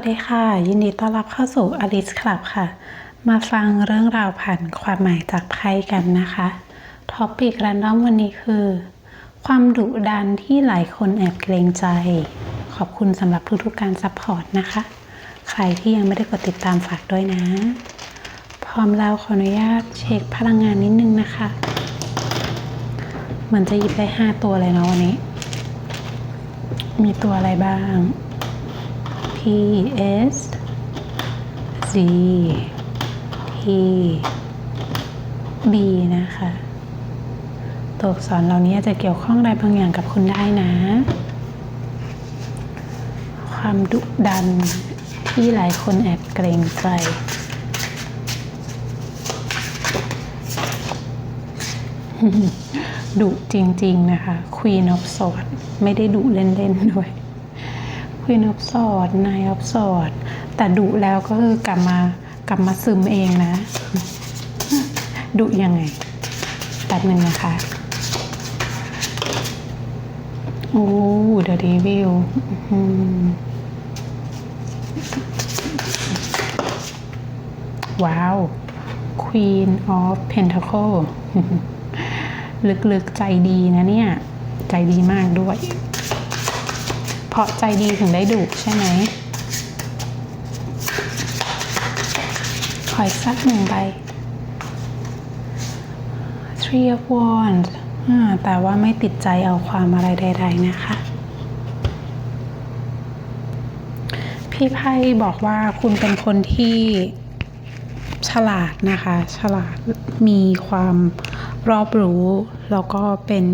วัสดีค่ะ ยินดีต้อนรับเข้าสู่ Alice Club ค่ะ มาฟังเรื่องราวผ่านความหมายจากไพ่กันนะคะท็อปิกแรนดอมวันนี้คือ ความดุดันที่หลายคนแอบเกรงใจ ขอบคุณสำหรับทุกๆการซัพพอร์ตนะคะ ใครที่ยังไม่ได้กดติดตามฝากด้วยนะ พร้อมแล้วขออนุญาตเช็คพลังงานนิดนึงนะคะ เหมือนจะหยิบได้ 5 ตัวเลยเนาะวันนี้ มีตัวอะไรบ้าง P S Z T B นะคะ ตัวอักษรเหล่านี้จจะเกี่ยวข้องอะไรบางอย่างกับคุณได้นะ ความดุดันที่หลายคนแอบเกรงใจดุจริง ๆ นะคะ Queen of Swords ไม่ได้ดุเล่น ๆ ด้วย Queen of Swords Nine of Swords แต่ดุแล้วก็คือกลับมากลับมาซึมเองนะ ดุยังไงแป๊บหนึ่งนะคะ โอ้ The Devil อืมว้าว Queen of Pentacle ลึกๆใจดีนะเนี่ย ใจดีมากด้วย ราะใจดีถึงได้ดุใช่ไหมขออีกสักหนึ่งใบ Three of Wands อ่าแต่ว่าไม่ติดใจเอาความอะไรใด ๆ นะคะ พี่ไพ่บอกว่าคุณเป็นคนที่ฉลาดนะคะ ฉลาดมีความรอบรู้ แล้วก็เป็น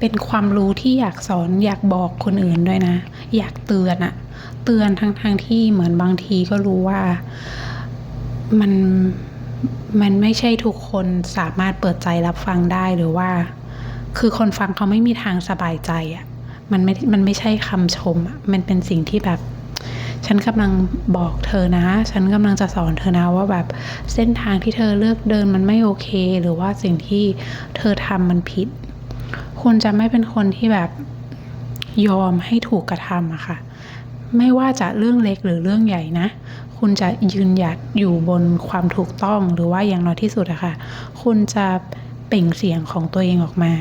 เป็นความรู้ที่อยากสอนอยากบอกคนอื่นด้วยนะ อยากเตือนอะเตือนทั้งทงที่เหมือนบางทีก็รู้ว่ามันมันไม่ใช่ทุกคนสามารถเปิดใจรับฟังได้หรือว่า คือคนฟังเขาไม่มีทางสบายใจอะมันไม่มันไม่ใช่คำชมอะมันเป็นสิ่งที่แบบฉันกำลังบอกเธอนะ ฉันกำลังจะสอนเธอนะว่าแบบเส้นทางที่เธอเลือกเดินมันไม่โอเค หรือว่าสิ่งที่เธอทำมันผิด คุณจะไม่เป็นคนที่แบบยอมให้ถูกกระทำอะค่ะ ไม่ว่าจะเรื่องเล็กหรือเรื่องใหญ่นะ คุณจะยืนหยัดอยู่บนความถูกต้องหรือว่าอย่างน้อยที่สุดอะค่ะ คุณจะเปล่งเสียงของตัวเองออกมา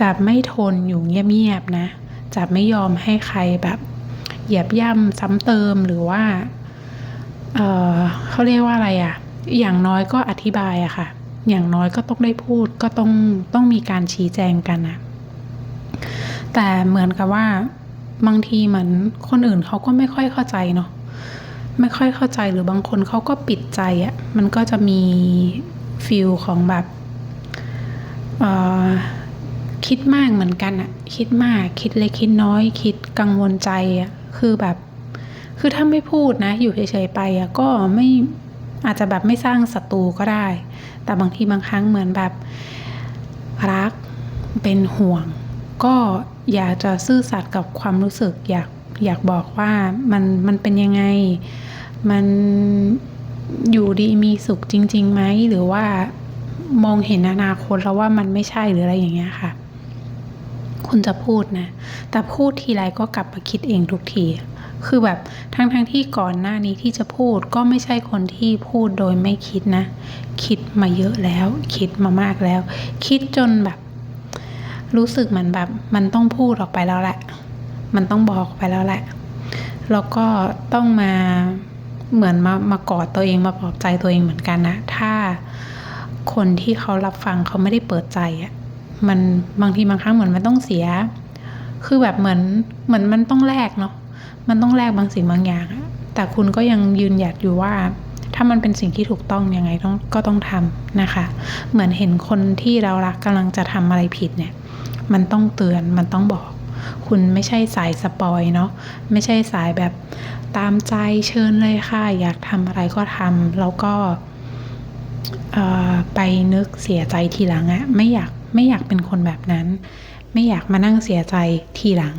จะไม่ทนอยู่เงียบๆนะ จะไม่ยอมให้ใครแบบเหยียบย่ำซ้ำเติมหรือว่าเออเขาเรียกว่าอะไรอะอย่างน้อยก็อธิบายอะค่ะ อย่างน้อยก็ต้องได้พูดก็ต้องต้องมีการชี้แจงกันอะแต่เหมือนกับว่าบางทีเหมือนคนอื่นเขาก็ไม่ค่อยเข้าใจเนาะไม่ค่อยเข้าใจหรือบางคนเขาก็ปิดใจอะมันก็จะมีฟิลของแบบคิดมากเหมือนกันอะคิดมากคิดเล็กคิดน้อย คิดกังวลใจอะคือแบบ คือถ้าไม่พูดนะ อยู่เฉยๆไปอะก็ไม่อาจจะแบบไม่สร้างศัตรูก็ได้ แต่บางทีบางครั้งเหมือนแบบรักเป็นห่วง ก็อยากจะซื่อสัตย์กับความรู้สึก อยากอยากบอกว่ามันมันเป็นยังไง มันอยู่ดีมีสุขจริงๆไหมหรือว่ามองเห็นอนาคตแล้วว่ามันไม่ใช่หรืออะไรอย่างเงี้ยค่ะ คุณจะพูดนะ แต่พูดทีไรก็กลับมาคิดเองทุกที คือแบบทั้งๆทที่ก่อนหน้านี้ที่จะพูดก็ไม่ใช่คนที่พูดโดยไม่คิดนะ คิดมาเยอะแล้ว คิดมามากแล้ว คิดจนแบบ รู้สึกเหมือนแบบ มันต้องพูดออกไปแล้วแหละ มันต้องบอกไปแล้วแหละ แล้วก็ต้องมาเหมือนมามากอดตัวเองมาปลอบใจตัวเองเหมือนกันนะ ถ้าคนที่เขารับฟังเขาไม่ได้เปิดใจอะ่ะมันบางทีบางครั้งเหมือนมันต้องเสีย คือแบบเหมือนเหมือนมันต้องแลกเนาะ มันต้องแลกบางสิ่งบางอย่าง แต่คุณก็ยังยืนหยัดอยู่ว่า ถ้ามันเป็นสิ่งที่ถูกต้องยังไงต้องก็ต้องทำนะคะ เหมือนเห็นคนที่เรารักกำลังจะทำอะไรผิดเนี่ย มันต้องเตือนมันต้องบอก คุณไม่ใช่สายสปอยเนาะไม่ใช่สายแบบตามใจเชิญเลยค่ะ อยากทำอะไรก็ทำแล้วก็ไปนึกเสียใจทีหลังอะไม่อยากไม่อยากเป็นคนแบบนั้น ไม่อยากมานั่งเสียใจทีหลัง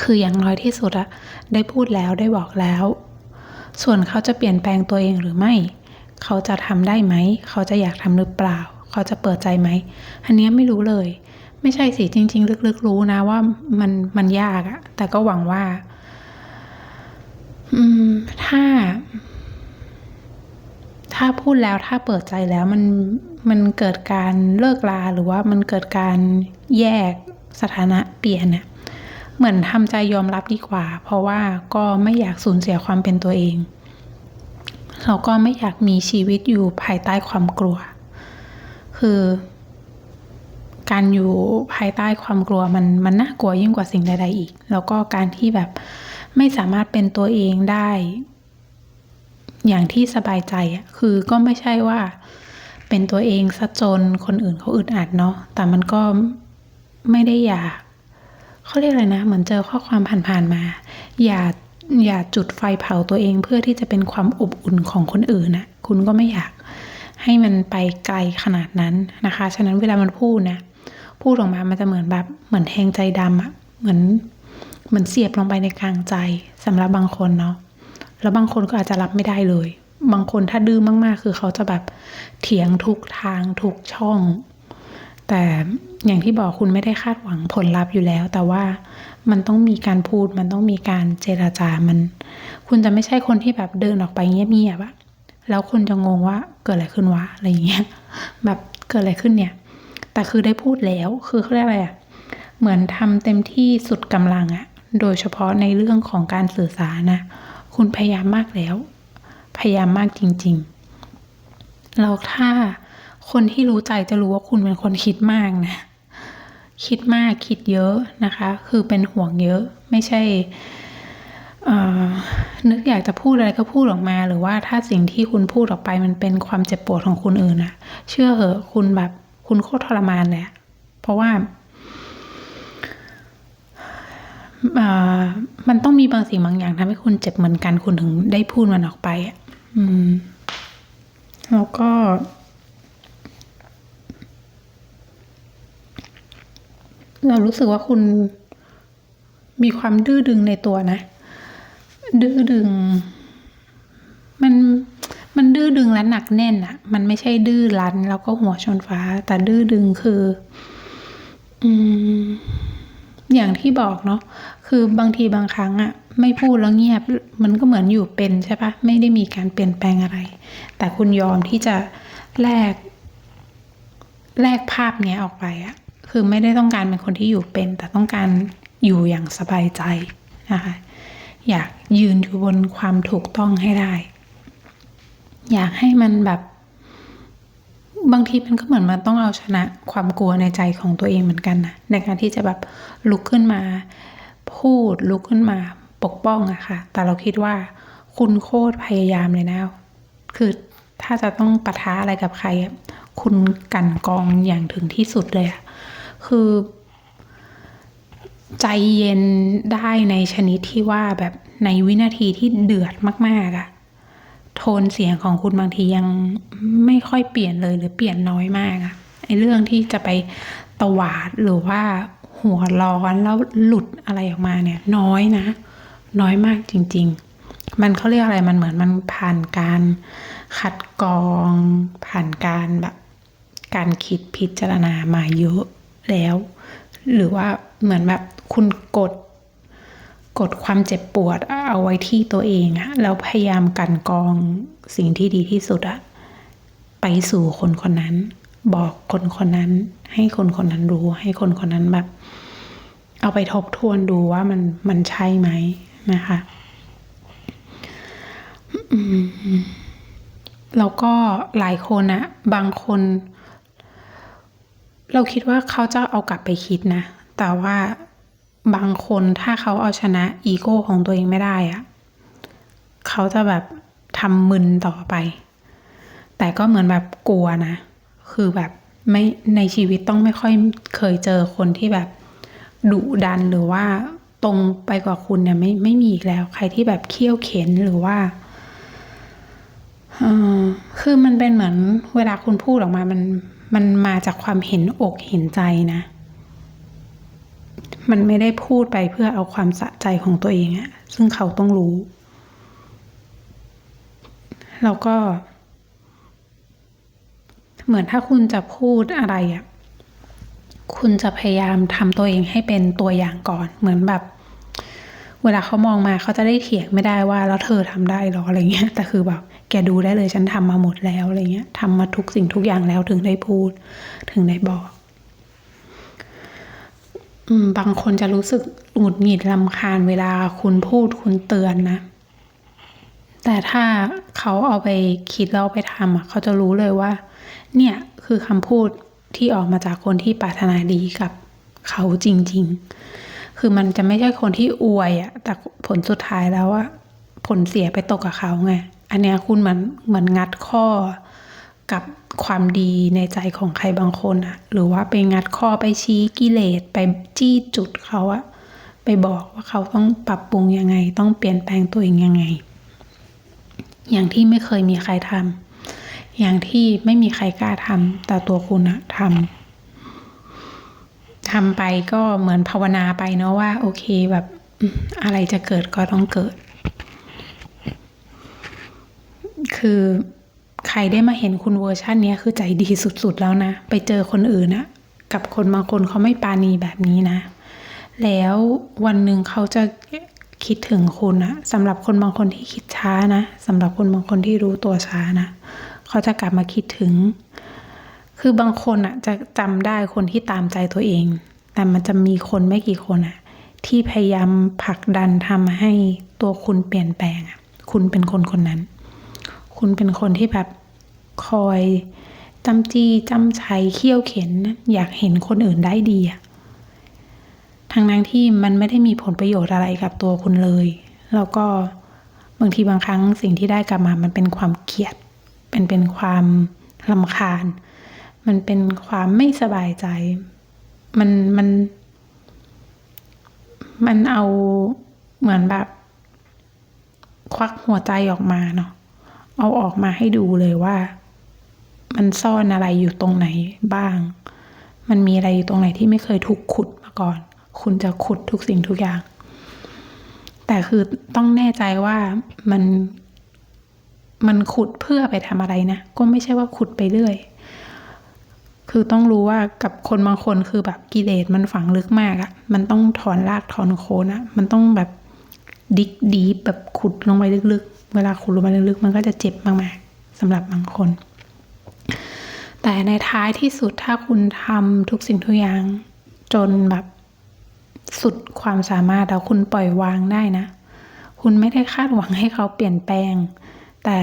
คืออย่างน้อยที่สุดอะได้พูดแล้วได้บอกแล้ว ส่วนเขาจะเปลี่ยนแปลงตัวเองหรือไม่ เขาจะทำได้ไหม เขาจะอยากทำหรือเปล่า เขาจะเปิดใจไหม อันนี้ไม่รู้เลย ไม่ใช่สิจริง ๆ ลึกๆ รู้นะว่ามันมันยากอะแต่ก็หวังว่า อืม ถ้า ถ้าพูดแล้วถ้าเปิดใจแล้วมันมันเกิดการเลิกลาหรือว่ามันเกิดการแยกสถานะเปลี่ยนเนี่ย เหมือนทำใจยอมรับดีกว่า เพราะว่าก็ไม่อยากสูญเสียความเป็นตัวเองเราก็ไม่อยากมีชีวิตอยู่ภายใต้ความกลัว คือ การอยู่ภายใต้ความกลัวมันมันน่ากลัวยิ่งกว่าสิ่งใด ๆ อีก แล้วก็การที่แบบไม่สามารถเป็นตัวเองได้ อย่างที่สบายใจอะคือก็ไม่ใช่ว่า เป็นตัวเองซะจนคนอื่นเขาอึดอัดเนาะแต่มันก็ไม่ได้อยาก เขาเรียกอะไรนะ เหมือนเจอข้อความผ่านๆมา อย่าอย่าจุดไฟเผาตัวเองเพื่อที่จะเป็นความอบอุ่นของคนอื่นนะคุณก็ไม่อยากให้มันไปไกลขนาดนั้นนะคะ ฉะนั้นเวลามันพูดนะ พูดออกมา มันจะเหมือนแบบเหมือนแทงใจดำอะเหมือนเหมือนเสียบลงไปในกลางใจสำหรับบางคนเนาะ แล้วบางคนก็อาจจะรับไม่ได้เลย บางคนถ้าดื้อมากๆ คือเขาจะแบบเถียงทุกทางทุกช่อง แต่อย่างที่บอกคุณไม่ได้คาดหวังผลลัพธ์อยู่แล้ว แต่ว่ามันต้องมีการพูด มันต้องมีการเจราจามัน คุณจะไม่ใช่คนที่แบบเดินออกไปเงียบๆอะแล้วคนจะงงว่าเกิดอะไรขึ้นวะอะไรอย่างเงี้ยแบบเกิดอะไรขึ้นเนี่ย แต่คือได้พูดแล้วคือเขาเรียกอะไรอะเหมือนทำเต็มที่สุดกำลังอะโดยเฉพาะในเรื่องของการสื่อสารนะคุณพยายามมากแล้ว พยายามมากจริงๆแล้วถ้า คนที่รู้ใจจะรู้ว่าคุณเป็นคนคิดมากนะ คิดมากคิดเยอะนะคะ คือเป็นห่วงเยอะไม่ใช่นึกอยากจะพูดอะไรก็พูดออกมา หรือว่าถ้าสิ่งที่คุณพูดออกไปมันเป็นความเจ็บปวดของคนอื่นอะเชื่อเหอะคุณแบบคุณโคตรทรมานเลยเพราะว่ามันต้องมีบางสิ่งบางอย่างทำให้คุณเจ็บเหมือนกันคุณถึงได้พูดมันออกไปอืมแล้วก็ เรารู้สึกว่าคุณมีความดื้อดึงในตัวนะ ดื้อดึง มันมันดื้อดึงและหนักแน่นอะมันไม่ใช่ดื้อรั้น แล้วก็หัวชนฟ้า แต่ดื้อดึงคือ อืม อย่างที่บอกเนาะคือบางทีบางครั้งอะไม่พูดแล้วเงียบ มันก็เหมือนอยู่เป็นใช่ปะไม่ได้มีการเปลี่ยนแปลงอะไร แต่คุณยอมที่จะแลกแลกภาพเนี้ยออกไปอะ คือไม่ได้ต้องการเป็นคนที่อยู่เป็น แต่ต้องการอยู่อย่างสบายใจนะคะ อยากยืนอยู่บนความถูกต้องให้ได้ อยากให้มันแบบ บางทีมันก็เหมือนมันต้องเอาชนะความกลัวในใจของตัวเองเหมือนกันนะในการที่จะแบบลุกขึ้นมา พูดลุกขึ้นมาปกป้องอะค่ะ แต่เราคิดว่าคุณโคตรพยายามเลยนะ คือถ้าจะต้องปะทะอะไรกับใคร คุณกันกองอย่างถึงที่สุดเลยอะ คือใจเย็นได้ในชนิดที่ว่าแบบในวินาทีที่เดือดมากๆอะโทนเสียงของคุณบางทียังไม่ค่อยเปลี่ยนเลยหรือเปลี่ยนน้อยมากอะไอเรื่องที่จะไปตวาดหรือว่าหัวร้อนแล้วหลุดอะไรออกมาเนี่ย น้อยนะ น้อยมากจริง ๆ มันเขาเรียกอะไรมันเหมือนมันผ่านการคัดกรอง ผ่านการแบบการคิดพิจารณามาเยอะ แล้ว หรือว่าเหมือนแบบคุณกด กดความเจ็บปวดเอาไว้ที่ตัวเองอะแล้วพยายามกันกองสิ่งที่ดีที่สุดอะไปสู่คนคนนั้น บอกคนคนนั้น ให้คนคนนั้นรู้ ให้คนคนนั้นแบบ เอาไปทบทวนดูว่ามันมันใช่ไหมนะคะแล้วก็หลายคนอะบางคน เราคิดว่าเขาจะเอากลับไปคิดนะ แต่ว่าบางคนถ้าเขาเอาชนะอีโก้ของตัวเองไม่ได้อะเขาจะแบบทำมึนต่อไป แต่ก็เหมือนแบบกลัวนะ คือแบบไม่ในชีวิตต้องไม่ค่อยเคยเจอคนที่แบบดุดันหรือว่าตรงไปกว่าคุณเนี่ยไม่ไม่มีอีกแล้ว ใครที่แบบเคี่ยวเข็นหรือว่าคือมันเป็นเหมือนเวลาคุณพูดออกมามัน มันมาจากความเห็นอกเห็นใจนะ มันไม่ได้พูดไปเพื่อเอาความสะใจของตัวเองอะซึ่งเขาต้องรู้ แล้วก็ เหมือนถ้าคุณจะพูดอะไรอะคุณจะพยายามทำตัวเองให้เป็นตัวอย่างก่อน เหมือนแบบ เวลาเขามองมาเขาจะได้เถียงไม่ได้ว่าแล้วเธอทำได้หรออะไรเงี้ยแต่คือแบบแกดูได้เลยฉันทำมาหมดแล้วอะไรเงี้ยทำมาทุกสิ่งทุกอย่างแล้วถึงได้พูด ถึงได้บอกบางคนจะรู้สึกหงุดหงิดลำคาญเวลาคุณพูดคุณเตือนนะ แต่ถ้าเขาเอาไปคิดแล้วไปทำอะเขาจะรู้เลยว่า เนี่ยคือคำพูดที่ออกมาจากคนที่ปรารถนาดีกับเขาจริง ๆ คือมันจะไม่ใช่คนที่อวยอะแต่ผลสุดท้ายแล้วอะผลเสียไปตกกับเขาไง อันเนี้ยคุณเหมือนเหมือนงัดข้อกับความดีในใจของใครบางคนอะหรือว่าไปงัดข้อไปชี้กิเลสไปจี้จุดเขาอะไปบอกว่าเขาต้องปรับปรุงยังไง ต้องเปลี่ยนแปลงตัวเองยังไง อย่างที่ไม่เคยมีใครทำอย่างที่ไม่มีใครกล้าทำแต่ตัวคุณอะทำ ทำไปก็เหมือนภาวนาไปเนาะว่า โอเคแบบอะไรจะเกิดก็ต้องเกิด คือใครได้มาเห็นคุณเวอร์ชันนี้คือใจดีสุดๆแล้วนะ ไปเจอคนอื่นนะกับคนบางคนเขาไม่ปาณีแบบนี้นะ แล้ววันหนึ่งเขาจะคิดถึงคุณนะสำหรับคนบางคนที่คิดช้านะสำหรับคนบางคนที่รู้ตัวช้านะ เขาจะกลับมาคิดถึง คือบางคนอะจะจำได้คนที่ตามใจตัวเอง แต่มันจะมีคนไม่กี่คนอะ ที่พยายามผลักดันทำให้ตัวคุณเปลี่ยนแปลงอะ คุณเป็นคนคนนั้น คุณเป็นคนที่แบบคอยจำจี้จำชัยเขี้ยวเข็น อยากเห็นคนอื่นได้ดีอะทั้งนั้นที่มันไม่ได้มีผลประโยชน์อะไรกับตัวคุณเลย แล้วก็บางทีบางครั้งสิ่งที่ได้กลับมามันเป็นความเกลียดเป็นเป็นความลำคาญ มันเป็นความไม่สบายใจ มันมัน มันเอาเหมือนแบบ ควักหัวใจออกมาเนาะเอาออกมาให้ดูเลยว่า มันซ่อนอะไรอยู่ตรงไหนบ้าง มันมีอะไรอยู่ตรงไหนที่ไม่เคยถูกขุดมาก่อน คุณจะขุดทุกสิ่งทุกอย่าง แต่คือต้องแน่ใจว่ามัน มันขุดเพื่อไปทำอะไรนะ ก็ไม่ใช่ว่าขุดไปเรื่อย คือต้องรู้ว่ากับคนบางคนคือแบบกิเลสมันฝังลึกมากอะมันต้องถอนรากถอนโคนอะมันต้องแบบดิกดีแบบขุดลงไปลึกๆ เวลาขุดลงไปลึกๆ มันก็จะเจ็บมากๆสำหรับบางคน แต่ในท้ายที่สุดถ้าคุณทำทุกสิ่งทุกอย่าง จนแบบสุดความสามารถแล้วคุณปล่อยวางได้นะ คุณไม่ได้คาดหวังให้เขาเปลี่ยนแปลง แต่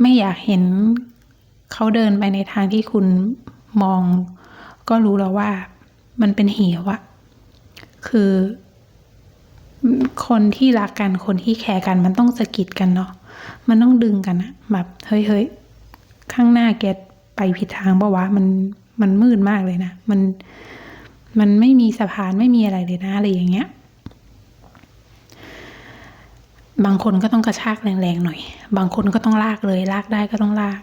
ไม่อยากเห็น เขาเดินไปในทางที่คุณมอง ก็รู้แล้วว่ามันเป็นเหวอะคือ คนที่รักกันคนที่แคร์กัน มันต้องสะกิดกันเนาะมันต้องดึงกันอะแบบเฮ้ยเฮ้ยข้างหน้าแกไปผิดทางปะวะมันมันมืดมากเลยนะ มันมันไม่มีสะพานไม่มีอะไรเลยนะอะไรอย่างเงี้ย บางคนก็ต้องกระชากแรงๆหน่อย บางคนก็ต้องลากเลย ลากได้ก็ต้องลาก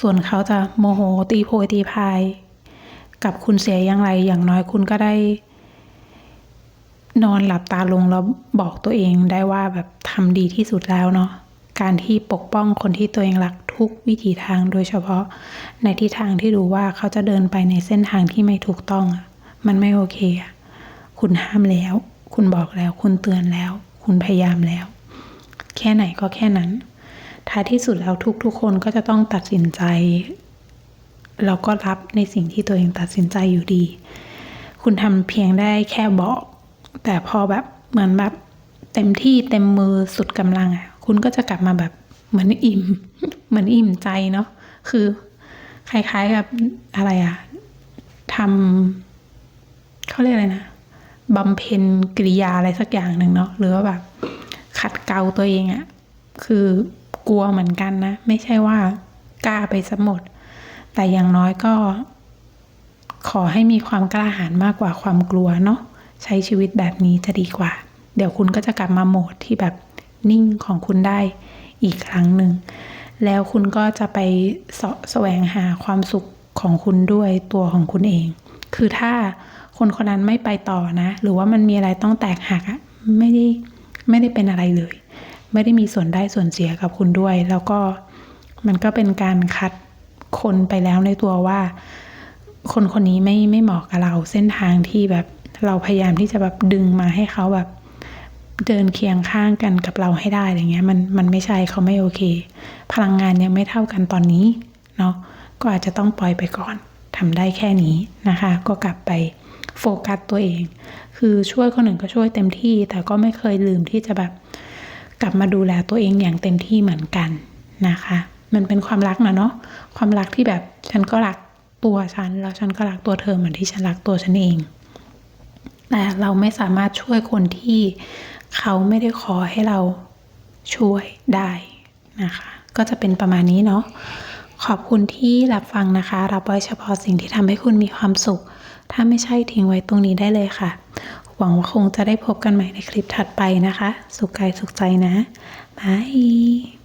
ส่วนเขาจะโมโหตีโพยตีพาย กับคุณเสียอย่างไรอย่างน้อยคุณก็ได้ นอนหลับตาลงแล้วบอกตัวเองได้ว่าแบบทำดีที่สุดแล้วเนาะการที่ปกป้องคนที่ตัวเองรักทุกวิถีทางโดยเฉพาะในทิศทางที่รู้ว่าเขาจะเดินไปในเส้นทางที่ไม่ถูกต้อง มันไม่โอเค คุณห้ามแล้ว คุณบอกแล้ว คุณเตือนแล้ว คุณพยายามแล้ว แค่ไหนก็แค่นั้น ท้ายที่สุดแล้วทุกๆ คนก็จะต้องตัดสินใจ แล้วก็รับในสิ่งที่ตัวเองตัดสินใจอยู่ดี คุณทำเพียงได้แค่บอก แต่พอแบบเหมือนแบบเต็มที่เต็มมือสุดกำลังอะ คุณก็จะกลับมาแบบเหมือนอิ่ม เหมือนอิ่มใจเนาะ คือคล้ายๆกับอะไรอะทำเขาเรียกอะไรนะบำเพ็ญกิริยาอะไรสักอย่างหนึ่งเนาะ หรือว่าแบบขัดเกลาตัวเองอะคือ กลัวเหมือนกันนะ ไม่ใช่ว่ากล้าไปสมด แต่อย่างน้อยก็ ขอให้มีความกล้าหาญมากกว่าความกลัวเนาะใช้ชีวิตแบบนี้จะดีกว่า เดี๋ยวคุณก็จะกลับมาโหมดที่แบบนิ่งของคุณได้อีกครั้งหนึ่ง แล้วคุณก็จะไปสะแสวงหาความสุขของคุณด้วยตัวของคุณเอง คือถ้าคนคนนั้นไม่ไปต่อนะ หรือว่ามันมีอะไรต้องแตกหักอะไม่ได้ไม่ได้เป็นอะไรเลย ไม่ได้มีส่วนได้ส่วนเสียกับคุณด้วย แล้วก็มันก็เป็นการคัดคนไปแล้วในตัวว่า คนคนนี้ไม่ไม่เหมาะกับเราเส้นทางที่แบบเราพยายามที่จะแบบดึงมาให้เขาแบบเดินเคียงข้างกันกับเราให้ได้อะไรเงี้ยมันมันไม่ใช่เขาไม่โอเค พลังงานยังไม่เท่ากันตอนนี้เนาะก็อาจจะต้องปล่อยไปก่อนทำได้แค่นี้นะคะ ก็กลับไปโฟกัสตัวเอง คือช่วยคนอื่นก็ช่วยเต็มที่ แต่ก็ไม่เคยลืมที่จะแบบ กลับมาดูแลตัวเองอย่างเต็มที่เหมือนกันนะคะ มันเป็นความรักนะเนาะความรักที่แบบฉันก็รักตัวฉันแล้วฉันก็รักตัวเธอเหมือนที่ฉันรักตัวฉันเอง แต่เราไม่สามารถช่วยคนที่เขาไม่ได้ขอให้เราช่วยได้นะคะ ก็จะเป็นประมาณนี้เนาะขอบคุณที่รับฟังนะคะ รับไว้เฉพาะสิ่งที่ทำให้คุณมีความสุข ถ้าไม่ใช่ทิ้งไว้ตรงนี้ได้เลยค่ะ วังว่าคงจะได้พบกันใหม่ในคลิปถัดไปนะคะ สุขกายสุขใจนะบาย